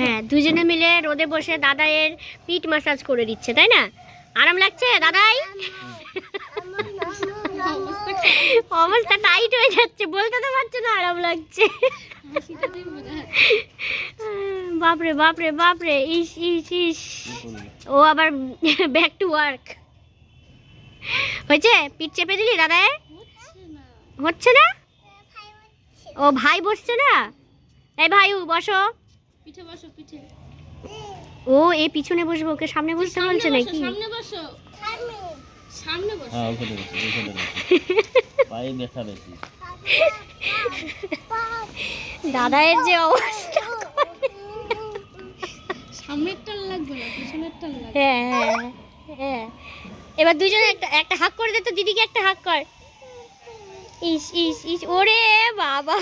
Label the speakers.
Speaker 1: হ্যাঁ দুজনে মিলে রোদে বসে দাদাইয়ের পিঠ মাসাজ করে দিচ্ছে, তাই না? আরাম লাগছে, দাদাই? অবস্থা টাইট হয়ে যাচ্ছে, বলতে তো পারছে না আরাম লাগছে। বাপরে বাপরে বাপরে, ইস ইস ইস। ও আবার ব্যাক টু ওয়ার্ক হয়েছে? পিঠ চেপে দিলি দাদা
Speaker 2: হচ্ছে না?
Speaker 1: ও ভাই বসছে না? এই ভাইউ বসো।
Speaker 2: পিঠে বসো, পিঠে।
Speaker 1: ও এই পিছনে বসবো ওকে সামনে বসতে বলছে নাকি
Speaker 2: সামনে বসো। সামনে বসো।
Speaker 3: হ্যাঁ ওখানে বসে ওখানে বসে পায়ে ব্যথা বেশি
Speaker 1: দাদায়ের যে অবস্থা
Speaker 2: সামনেরটা লাগবে না, পিছনেরটা লাগবে।
Speaker 1: হ্যাঁ হ্যাঁ হ্যাঁ এবার দুজনে একটা একটা হাক করে দে তো দিদিকে একটা হাক কর ইস ইস ইস ওরে বাবা